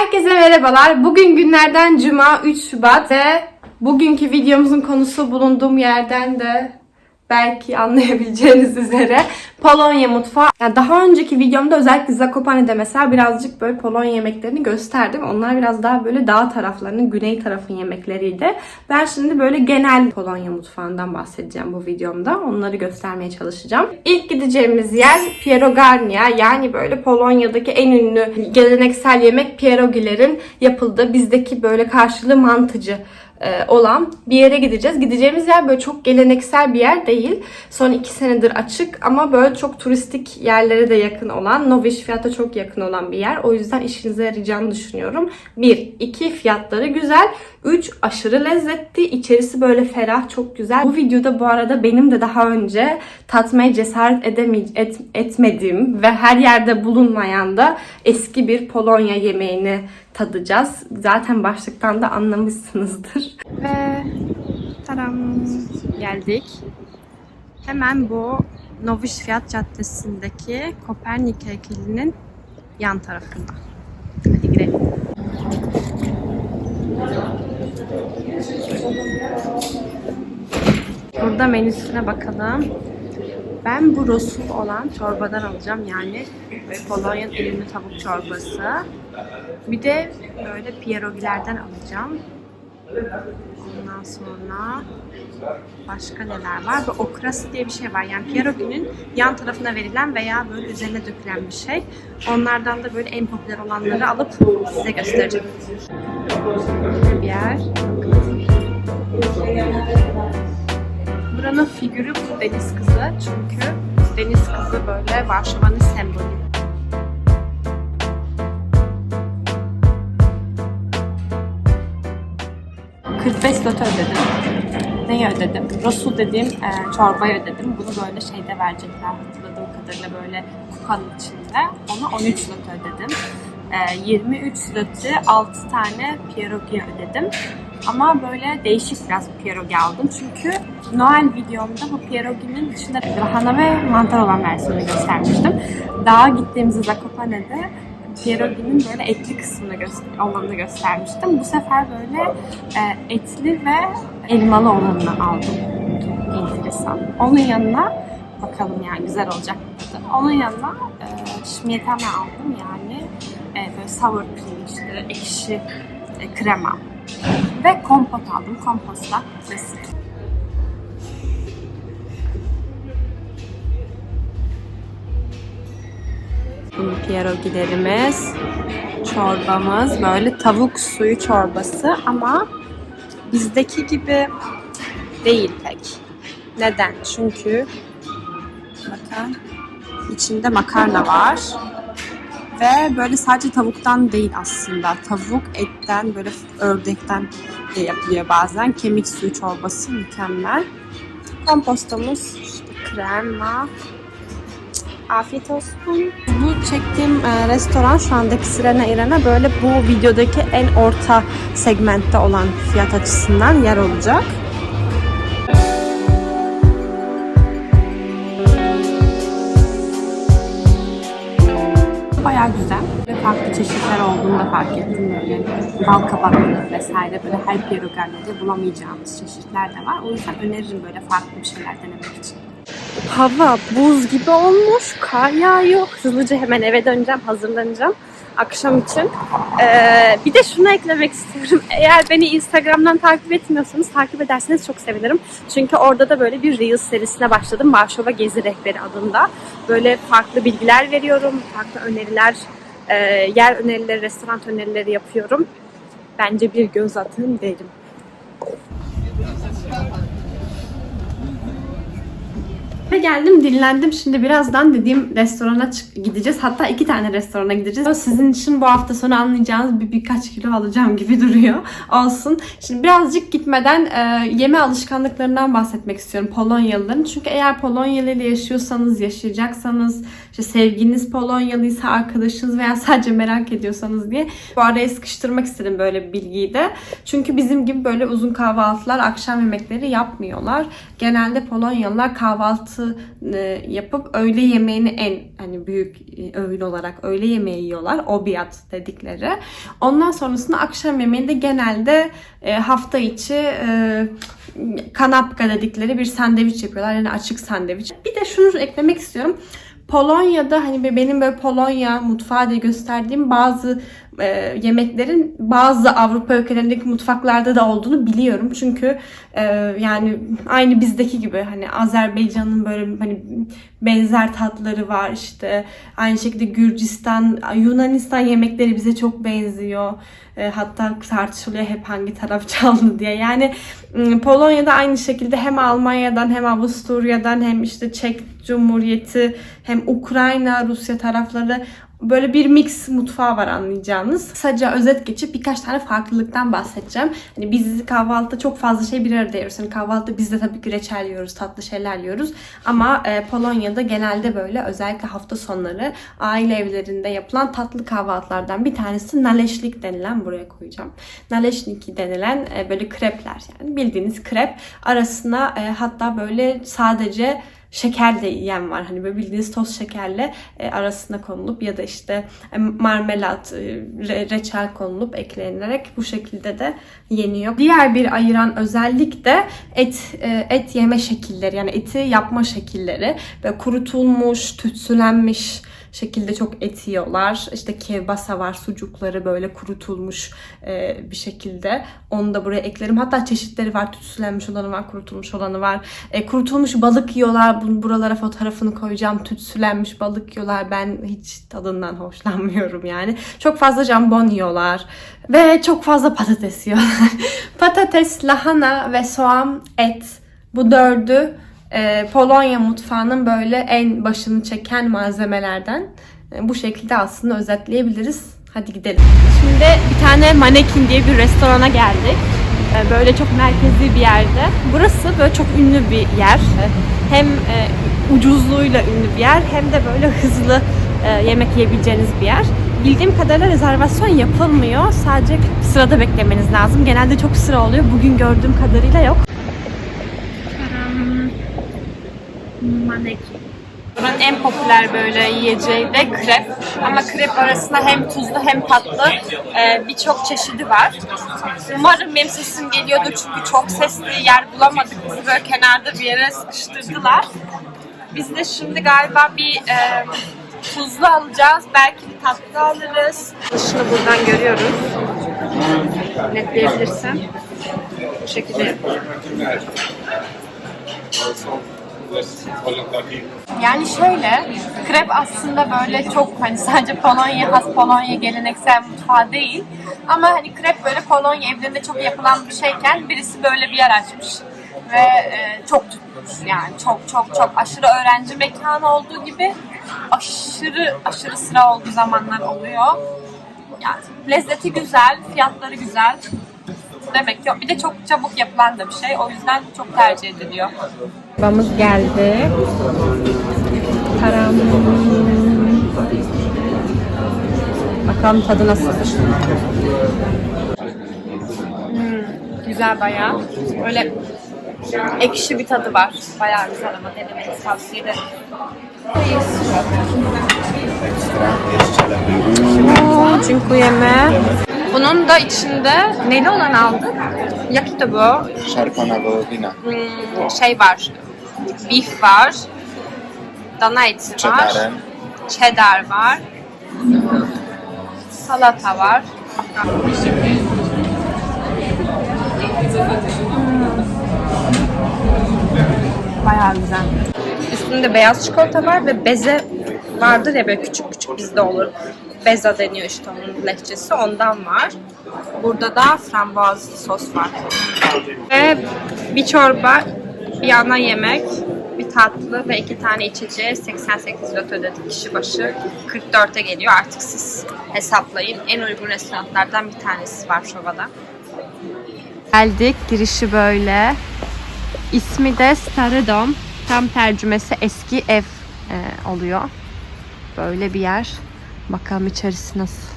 Herkese merhabalar. Bugün günlerden Cuma 3 Şubat ve bugünkü videomuzun konusu bulunduğum yerden de belki anlayabileceğiniz üzere Polonya mutfağı. Yani daha önceki videomda özellikle Zakopane'de mesela birazcık böyle Polonya yemeklerini gösterdim. Onlar biraz daha böyle dağ taraflarının, güney tarafın yemekleriydi. Ben şimdi böyle genel Polonya mutfağından bahsedeceğim bu videomda. Onları göstermeye çalışacağım. İlk gideceğimiz yer Pierogarnia. Yani böyle Polonya'daki en ünlü geleneksel yemek pierogilerin yapıldığı bizdeki böyle karşılığı mantıcı olan bir yere gideceğiz. Gideceğimiz yer böyle çok geleneksel bir yer değil. Son iki senedir açık ama böyle çok turistik yerlere de yakın olan, Noviş fiyata çok yakın olan bir yer. O yüzden işinize yarayacağını düşünüyorum. Bir, iki fiyatları güzel. Üç, aşırı lezzetli. İçerisi böyle ferah, çok güzel. Bu videoda bu arada benim de daha önce tatmaya cesaret edemey et- etmediğim ve her yerde bulunmayan da eski bir Polonya yemeğini tadacağız. Zaten başlıktan da anlamışsınızdır. Ve taram geldik. Hemen bu Noviş Fiyat Caddesi'ndeki Kopernik heykelinin yan tarafında. Hadi girelim. Burada menüsüne bakalım. Ben bu rosul olan çorbadan alacağım yani en ünlü tavuk çorbası. Bir de böyle pierogilerden alacağım. Ondan sonra başka neler var? Bu okrası diye bir şey var. Yani pieroginin yan tarafına verilen veya böyle üzerine dökülen bir şey. Onlardan da böyle en popüler olanları alıp size göstereceğim. Bir yer. Buranın figürü bu deniz kızı. Çünkü deniz kızı böyle Varşova'nın sembolü. ...45 lot ödedim. Neyi ödedim? Rosu dediğim e, çorbayı ödedim. Bunu böyle şeyde verecekler hatırladığım kadarıyla böyle kupanın içinde. Ona 13 lot ödedim. E, 23 lotu 6 tane pierogi ödedim. Ama böyle değişik biraz bir pierogi aldım. Çünkü Noel videomda bu pieroginin içinde lahana ve mantar olan versiyonu göstermiştim. Daha gittiğimizde Zakopane'de pieroginin böyle etli kısmını göster olanını göstermiştim. Bu sefer böyle e, etli ve elmalı olanını aldım. Enteresan. Onun yanına bakalım yani güzel olacak tadı. Onun yanına e, şmiyetame aldım yani e, böyle sour cream işte ekşi e, krema ve kompot aldım. Kompostla klasik. Pierogilerimiz, çorbamız böyle tavuk suyu çorbası ama bizdeki gibi değil pek. Neden? Çünkü bakın içinde makarna var ve böyle sadece tavuktan değil aslında. Tavuk, etten, böyle ördekten de yapılıyor bazen. Kemik suyu çorbası mükemmel. Kompostomuz, işte krema. Afiyet olsun. Bu çektiğim e, restoran şu andaki Sirena İrena böyle bu videodaki en orta segmentte olan fiyat açısından yer olacak. Çeşitler olduğunu da fark ettim böyle bal kabaklı vesaire böyle her pierogarnede bulamayacağımız çeşitler de var. O yüzden öneririm böyle farklı bir şeyler denemek için. Hava buz gibi olmuş, kar yağıyor. Hızlıca hemen eve döneceğim, hazırlanacağım akşam için. Ee, bir de şunu eklemek istiyorum. Eğer beni Instagram'dan takip etmiyorsanız takip ederseniz çok sevinirim. Çünkü orada da böyle bir Reels serisine başladım. Varşova Gezi Rehberi adında. Böyle farklı bilgiler veriyorum, farklı öneriler, e, yer önerileri, restoran önerileri yapıyorum. Bence bir göz atın derim. Ve geldim dinlendim. Şimdi birazdan dediğim restorana gideceğiz. Hatta iki tane restorana gideceğiz. Sizin için bu hafta sonu anlayacağınız bir birkaç kilo alacağım gibi duruyor. Olsun. Şimdi birazcık gitmeden e, yeme alışkanlıklarından bahsetmek istiyorum Polonyalıların. Çünkü eğer Polonyalı ile yaşıyorsanız, yaşayacaksanız işte sevgiliniz Polonyalıysa arkadaşınız veya sadece merak ediyorsanız diye bu araya sıkıştırmak istedim böyle bir bilgiyi de. Çünkü bizim gibi böyle uzun kahvaltılar, akşam yemekleri yapmıyorlar. Genelde Polonyalılar kahvaltı e, yapıp öğle yemeğini en hani büyük e, öğün olarak öğle yemeği yiyorlar. Obiat dedikleri. Ondan sonrasında akşam yemeğinde genelde e, hafta içi kanapka dedikleri bir sandviç yapıyorlar. Yani açık sandviç. Bir de şunu eklemek istiyorum. Polonya'da hani benim böyle Polonya mutfağı diye gösterdiğim bazı e, yemeklerin bazı Avrupa ülkelerindeki mutfaklarda da olduğunu biliyorum. Çünkü e, yani aynı bizdeki gibi hani Azerbaycan'ın böyle hani benzer tatları var işte. Aynı şekilde Gürcistan, Yunanistan yemekleri bize çok benziyor. E, hatta tartışılıyor hep hangi taraf çaldı diye. Yani m, Polonya'da aynı şekilde hem Almanya'dan hem Avusturya'dan hem işte Çek Cumhuriyeti hem Ukrayna, Rusya tarafları böyle bir mix mutfağı var anlayacağınız. Kısaca özet geçip birkaç tane farklılıktan bahsedeceğim. Hani biz kahvaltıda çok fazla şey bir arada yiyoruz. Hani kahvaltıda biz de tabii ki reçel yiyoruz, tatlı şeyler yiyoruz. Ama e, Polonya'da genelde böyle özellikle hafta sonları aile evlerinde yapılan tatlı kahvaltılardan bir tanesi naleşlik denilen buraya koyacağım. Naleşniki denilen e, böyle krepler yani bildiğiniz krep arasına e, hatta böyle sadece şeker de yiyen var. Hani böyle bildiğiniz toz şekerle e, arasına konulup ya da işte e, marmelat, e, re- reçel konulup eklenilerek bu şekilde de yeniyor. Diğer bir ayıran özellik de et e, et yeme şekilleri yani eti yapma şekilleri ve kurutulmuş, tütsülenmiş şekilde çok et yiyorlar. İşte kevbasa var, sucukları böyle kurutulmuş e, bir şekilde. Onu da buraya eklerim. Hatta çeşitleri var. Tütsülenmiş olanı var, kurutulmuş olanı var. E, kurutulmuş balık yiyorlar. Bu- Buralara fotoğrafını koyacağım. Tütsülenmiş balık yiyorlar. Ben hiç tadından hoşlanmıyorum yani. Çok fazla jambon yiyorlar. Ve çok fazla patates yiyorlar. patates, lahana ve soğan, et. Bu dördü e, Polonya mutfağının böyle en başını çeken malzemelerden. E, bu şekilde aslında özetleyebiliriz. Hadi gidelim. Şimdi bir tane Manekin diye bir restorana geldik. E, Böyle çok merkezi bir yerde. Burası böyle çok ünlü bir yer. Hem e, ucuzluğuyla ünlü bir yer hem de böyle hızlı e, yemek yiyebileceğiniz bir yer. Bildiğim kadarıyla rezervasyon yapılmıyor. Sadece sırada beklemeniz lazım. Genelde çok sıra oluyor. Bugün gördüğüm kadarıyla yok. Maneki. Buranın en popüler böyle yiyeceği de krep. Ama krep arasında hem tuzlu hem tatlı e, birçok çeşidi var. Umarım benim sesim geliyordur çünkü çok sesli yer bulamadık. Bizi böyle kenarda bir yere sıkıştırdılar. Biz de şimdi galiba bir e, tuzlu alacağız. Belki bir tatlı alırız. Dışını buradan görüyoruz. Netleyebilirsem. Bu şekilde yapıyorum. Yani şöyle, krep aslında böyle çok hani sadece Polonya has Polonya geleneksel mutfağı değil. Ama hani krep böyle Polonya evlerinde çok yapılan bir şeyken birisi böyle bir yer açmış. Ve e, çok tutmuş yani çok çok çok aşırı öğrenci mekanı olduğu gibi aşırı aşırı sıra olduğu zamanlar oluyor. Yani lezzeti güzel, fiyatları güzel. Demek ki bir de çok çabuk yapılan da bir şey. O yüzden çok tercih ediliyor. Babamız geldi. Taram. Bakalım tadı nasıldır. Hmm, güzel bayağı. Böyle ekşi bir tadı var. Bayağı güzel ama denemenizi tavsiye ederim. Dziękujemy. Bunun da içinde neyli olan aldık? Jaki to było? Szarpana wołowina. Hmm, şey var. Beef var. Dana eti var. Cheddarem. Cheddar var. Salata var. Hmm. Bayağı güzel. Üstünde beyaz çikolata var ve beze vardır ya böyle küçük küçük bizde olur. Beza deniyor işte onun lehçesi ondan var. Burada da frambuazlı sos var. Ve bir çorba, bir ana yemek, bir tatlı ve iki tane içeceğe 88 lot ödedik kişi başı. 44'e geliyor artık siz hesaplayın. En uygun restoranlardan bir tanesi var Şova'da. Geldik. Girişi böyle. İsmi de Stary Dom. Tam tercümesi eski ev e, oluyor. Böyle bir yer. Bakalım içerisi nasıl.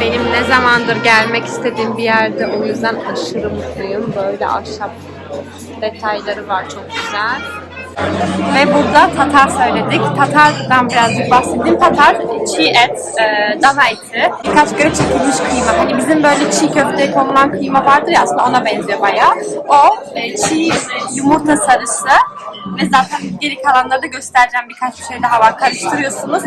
Benim ne zamandır gelmek istediğim bir yerde o yüzden aşırı mutluyum. Böyle ahşap detayları var çok güzel. Ve burada tatar söyledik. Tatardan birazcık bahsedeyim. Tatar çiğ et, e, dana eti, birkaç göre çekilmiş kıyma. Hani bizim böyle çiğ köfteye konulan kıyma vardır ya aslında ona benziyor bayağı. O e, çiğ yumurta sarısı ve zaten geri kalanları da göstereceğim birkaç bir şey daha var. Karıştırıyorsunuz.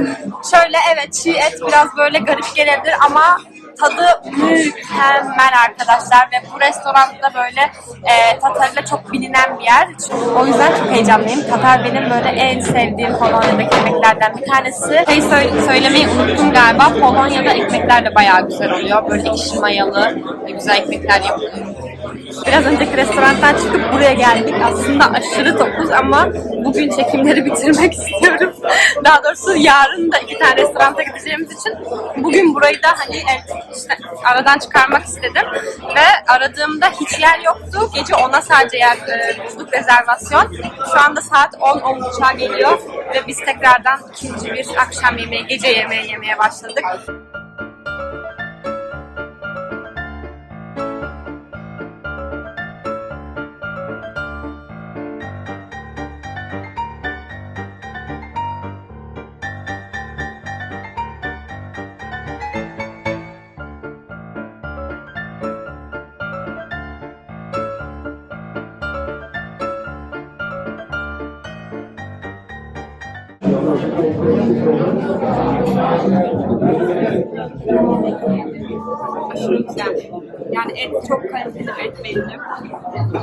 Şöyle evet çiğ et biraz böyle garip gelebilir ama tadı mükemmel arkadaşlar ve bu restoranda böyle e, Tatar'la çok bilinen bir yer. O yüzden çok heyecanlıyım. Tatar benim böyle en sevdiğim Polonya'daki yemeklerden bir tanesi. Şey söyle- söylemeyi unuttum galiba. Polonya'da ekmekler de bayağı güzel oluyor. Böyle ekşi mayalı ve güzel ekmekler yapılıyor. Biraz önceki restorandan çıkıp buraya geldik. Aslında aşırı topuz ama bugün çekimleri bitirmek istiyorum. Daha doğrusu yarın da iki tane restoranta gideceğimiz için bugün burayı da hani işte aradan çıkarmak istedim. Ve aradığımda hiç yer yoktu. Gece 10'a sadece yer e, bulduk rezervasyon. Şu anda saat 10 10.30'a geliyor ve biz tekrardan ikinci bir akşam yemeği, gece yemeği yemeye başladık. Aşırı. Yani et çok kaliteli et.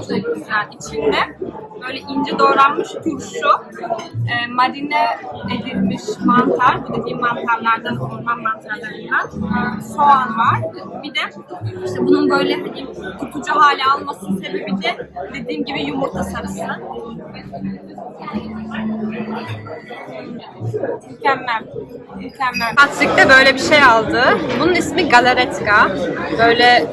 Çok güzel. İçinde böyle ince doğranmış turşu, e, marine edilmiş mantar, bu dediğim mantarlardan, orman mantarlarından, e, soğan var. Bir de işte bunun böyle hani tutucu hale almasının sebebi de dediğim gibi yumurta sarısı. Mükemmel. Mükemmel. Patrick de böyle bir şey aldı. Bunun ismi galaretka. Böyle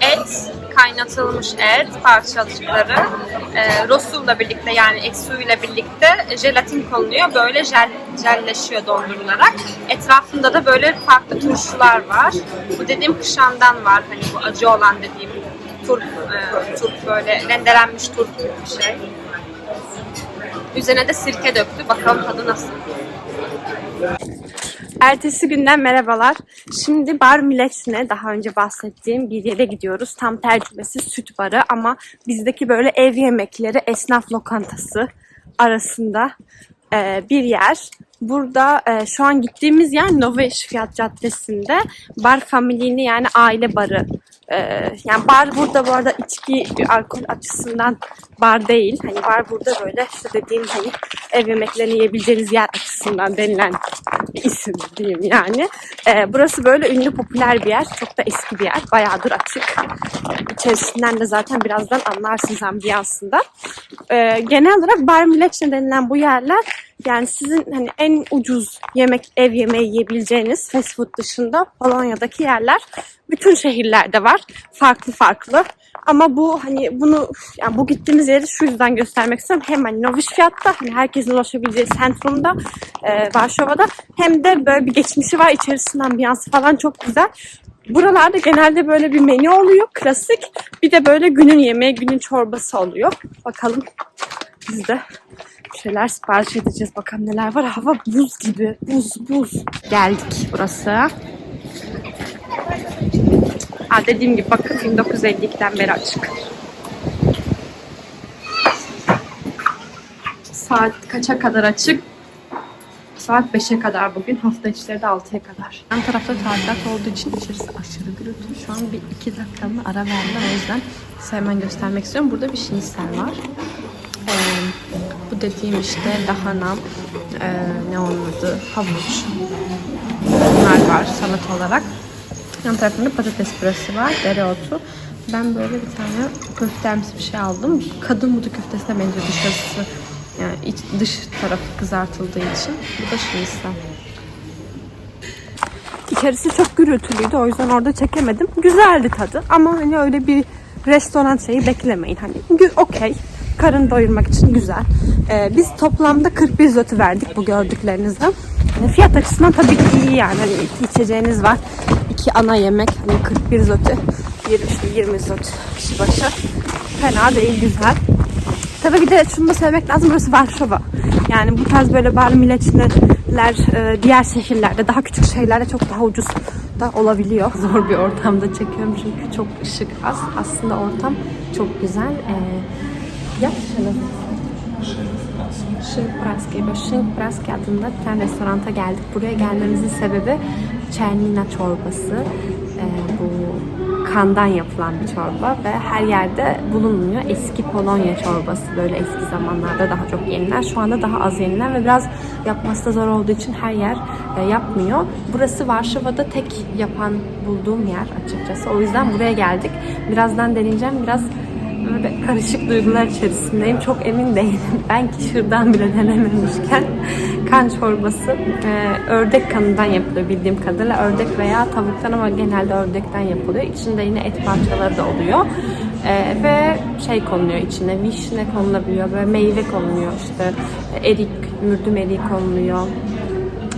et, kaynatılmış et parçacıkları e, rosulla birlikte yani ek suyuyla birlikte jelatin konuluyor. Böyle jel, jelleşiyor dondurularak. Etrafında da böyle farklı turşular var. Bu dediğim kışandan var. Hani bu acı olan dediğim turp, e, turp böyle rendelenmiş turp bir şey. Üzerine de sirke döktü. Bakalım tadı nasıl. Ertesi günden merhabalar. Şimdi Bar Miles'ine daha önce bahsettiğim bir yere gidiyoruz. Tam tercümesi süt barı ama bizdeki böyle ev yemekleri esnaf lokantası arasında e, bir yer. Burada e, şu an gittiğimiz yer Nova Fiyat Caddesi'nde Bar Family'ni yani aile barı. E, yani bar burada bu arada içki, alkol açısından bar değil. Hani bar burada böyle işte dediğim hani ev yemeklerini yiyebileceğiniz yer açısından denilen bir isim diyeyim yani. E, burası böyle ünlü popüler bir yer. Çok da eski bir yer. Bayağıdır açık. İçerisinden de zaten birazdan anlarsınız ambiyansında. E, genel olarak bar milletçe denilen bu yerler yani sizin hani en ucuz yemek, ev yemeği yiyebileceğiniz fast food dışında Polonya'daki yerler bütün şehirlerde var. Farklı farklı. Ama bu hani bunu yani bu gittiğimiz yeri şu yüzden göstermek istiyorum. Hem hani Novi Fiyat'ta hani herkesin ulaşabileceği sentrumda e, Varşova'da hem de böyle bir geçmişi var. İçerisinin ambiyansı falan çok güzel. Buralarda genelde böyle bir menü oluyor. Klasik. Bir de böyle günün yemeği, günün çorbası oluyor. Bakalım biz de bir şeyler sipariş edeceğiz. Bakalım neler var. Hava buz gibi. Buz buz. Geldik burası. Ha dediğim gibi bakın 1952'den beri açık. Saat kaça kadar açık? Saat 5'e kadar bugün. Hafta içleri de 6'ya kadar. Yan tarafta tadilat olduğu için içerisi aşırı gürültü. Şu an bir iki dakikalığına ara verdiler. O yüzden size hemen göstermek istiyorum. Burada bir şinisel var. Dediğim işte lahana, ee, ne onun adı, havuç. Bunlar var salat olarak. Yan tarafında patates püresi var, dereotu. Ben böyle bir tane köftemsi bir şey aldım. Kadın budu köftesine benziyor dışarısı. Yani iç, dış tarafı kızartıldığı için. Bu da şinisel. İçerisi çok gürültülüydü o yüzden orada çekemedim. Güzeldi tadı ama hani öyle bir restoran şeyi beklemeyin. Hani okey. Karın doyurmak için güzel. Ee, biz toplamda 41 zloty verdik bu gördüklerinizden. Yani fiyat açısından tabii ki iyi yani. Hani iki içeceğiniz var. iki ana yemek. Hani 41 zloty. 20, işte 20 zloty kişi başı. Fena değil güzel. Tabii bir de şunu da söylemek lazım burası Varşova. Yani bu tarz böyle bar milletçiler e, diğer şehirlerde daha küçük şehirlerde çok daha ucuz da olabiliyor. Zor bir ortamda çekiyorum çünkü çok ışık az. Aslında ortam çok güzel. Ee, yap şunu. Praski. Böyle Şink Praski adında bir tane restoranta geldik. Buraya gelmemizin sebebi çernina çorbası. Ee, bu kandan yapılan bir çorba ve her yerde bulunmuyor. Eski Polonya çorbası böyle eski zamanlarda daha çok yenilen. Şu anda daha az yenilen ve biraz yapması da zor olduğu için her yer e, yapmıyor. Burası Varşova'da tek yapan bulduğum yer açıkçası. O yüzden buraya geldik. Birazdan deneyeceğim. Biraz böyle karışık duygular içerisindeyim. Çok emin değilim. Ben şırdan bile denememişken kan çorbası e, ördek kanından yapılıyor bildiğim kadarıyla. Ördek veya tavuktan ama genelde ördekten yapılıyor. İçinde yine et parçaları da oluyor. E, ve şey konuluyor içine, vişne konulabiliyor, böyle meyve konuluyor işte erik, mürdüm eriği konuluyor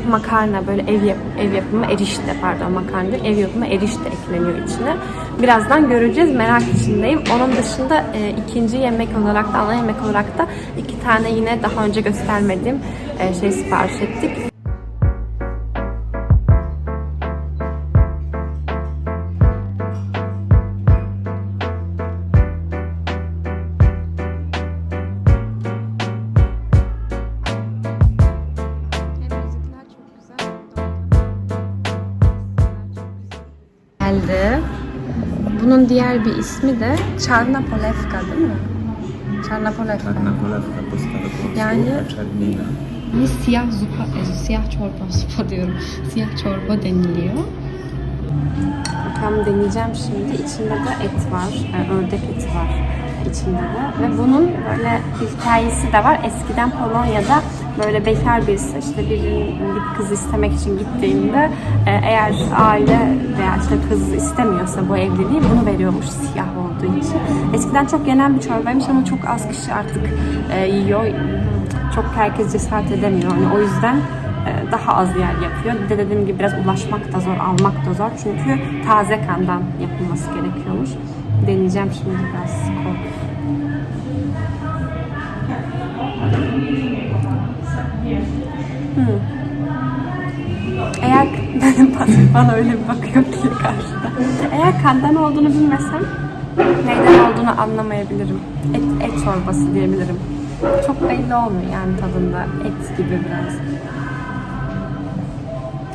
makarna böyle ev, yap, ev yapımı erişte pardon makarna değil, ev yapımı erişte ekleniyor içine. Birazdan göreceğiz merak içindeyim. Onun dışında e, ikinci yemek olarak da ana yemek olarak da iki tane yine daha önce göstermediğim e, şey sipariş ettik. Geldi. Bunun diğer bir ismi de Çarna Polevka değil mi? Çarna Polevka. Napolewka postała Yani-. Bu siyah zupa, e, siyah çorba, zupa diyorum. Siyah çorba deniliyor. Bakalım deneyeceğim şimdi. İçinde de et var. e, Ördek eti var içinde de. Ve bunun böyle bir hikayesi de var. Eskiden Polonya'da böyle bekar birisi işte bir, bir kız istemek için gittiğinde e, eğer aile veya işte kız istemiyorsa bu evliliği bunu veriyormuş siyah olduğu için. Eskiden çok yenen bir çorbaymış ama çok az kişi artık e, yiyor. Çok herkes cesaret edemiyor. Yani o yüzden e, daha az yer yapıyor. Bir de dediğim gibi biraz ulaşmak da zor, almak da zor. Çünkü taze kandan yapılması gerekiyormuş. Deneyeceğim şimdi biraz kork. Eğer bana öyle bir bakıyor ki karşıda. Eğer kandan olduğunu bilmesem neyden olduğunu anlamayabilirim. Et, et çorbası diyebilirim. Çok belli olmuyor yani tadında. Et gibi biraz.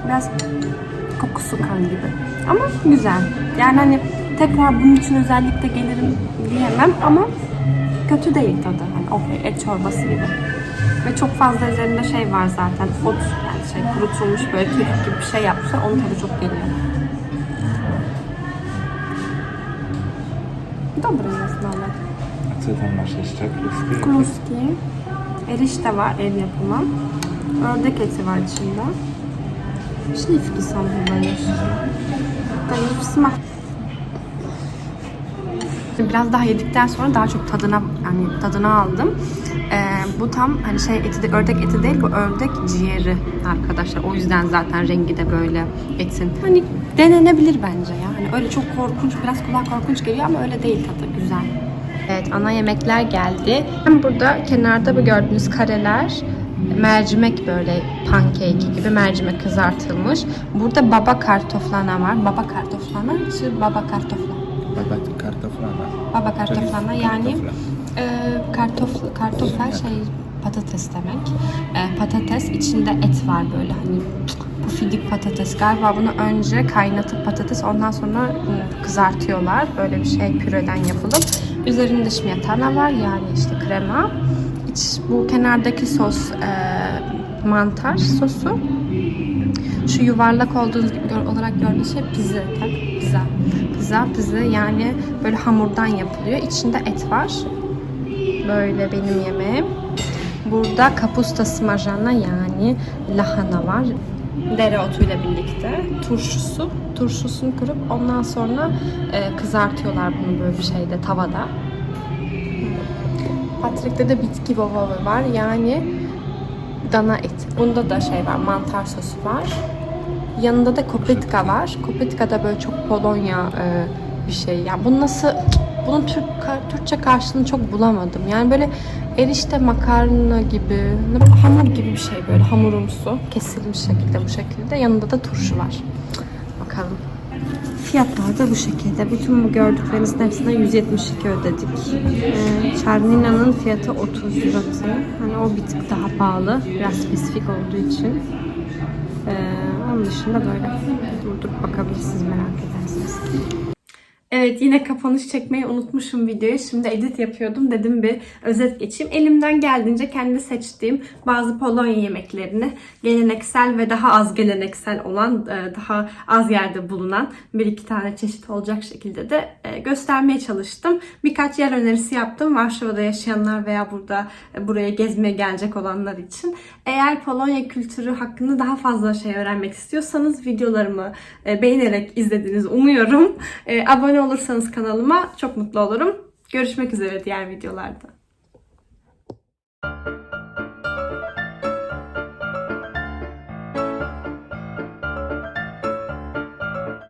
Biraz kokusu kan gibi. Ama güzel. Yani hani tekrar bunun için özellikle gelirim diyemem ama kötü değil tadı. Hani okey et çorbası gibi. Ve çok fazla üzerinde şey var zaten. Ot yani şey kurutulmuş böyle kekik gibi bir şey yapmışlar. Onun tadı çok geliyor. Dobre jest nawet. A co tam masz jeszcze? Kluski? Kluski. Erişte var el yapımı. Ördek eti var içinde. Şlifki. To już smak. Biraz daha yedikten sonra daha çok tadına yani tadını aldım. Ee, bu tam hani şey eti de ördek eti değil bu ördek ciğeri arkadaşlar. O yüzden zaten rengi de böyle etin. Hani denenebilir bence ya. Hani öyle çok korkunç biraz kulağa korkunç geliyor ama öyle değil tadı güzel. Evet ana yemekler geldi. Hem burada kenarda bu gördüğünüz kareler mercimek böyle pankeke gibi mercimek kızartılmış. Burada baba kartoflana var. Baba kartoflana czy baba kartofla? Baba kartoflana. Baba kartoflana yani Kartofla. E, kartof, kartofel şey patates demek. E, patates içinde et var böyle hani pufidik patates. Galiba bunu önce kaynatıp patates ondan sonra kızartıyorlar. Böyle bir şey püreden yapılıp. Üzerinde śmietana var yani işte krema. İç, bu kenardaki sos e, mantar sosu. Şu yuvarlak olduğunuz gibi olarak gördüğünüz şey pizza. Tak, pizza. Pizza, pizza yani böyle hamurdan yapılıyor. İçinde et var. Böyle benim yemeğim. Burada kapusta smażana yani lahana var. Dereotuyla birlikte turşusu. Turşusunu kırıp ondan sonra e, kızartıyorlar bunu böyle bir şeyde tavada. Patrick'te de bitki bobavı var. Yani dana eti. Bunda da şey var, mantar sosu var. Yanında da kopetka var. Kopetka da böyle çok Polonya e, bir şey. Yani bu nasıl bunun Türk Türkçe karşılığını çok bulamadım. Yani böyle erişte makarna gibi, hamur gibi bir şey böyle hamurumsu. Kesilmiş şekilde bu şekilde. Yanında da turşu var. Bakalım. Fiyatlar da bu şekilde. Bütün bu gördüklerinizin hepsine 172 ödedik. Ee, Çarnina'nın fiyatı 30 zloty. Hani o bir tık daha pahalı. Biraz spesifik olduğu için. Ee, onun dışında böyle durdurup bakabilirsiniz merak ederseniz. Evet yine kapanış çekmeyi unutmuşum videoyu. Şimdi edit yapıyordum. Dedim bir özet geçeyim. Elimden geldiğince kendi seçtiğim bazı Polonya yemeklerini geleneksel ve daha az geleneksel olan, e, daha az yerde bulunan bir iki tane çeşit olacak şekilde de e, göstermeye çalıştım. Birkaç yer önerisi yaptım. Varşova'da yaşayanlar veya burada e, buraya gezmeye gelecek olanlar için. Eğer Polonya kültürü hakkında daha fazla şey öğrenmek istiyorsanız videolarımı beğenerek izlediğinizi umuyorum. Abone olursanız kanalıma çok mutlu olurum. Görüşmek üzere diğer videolarda.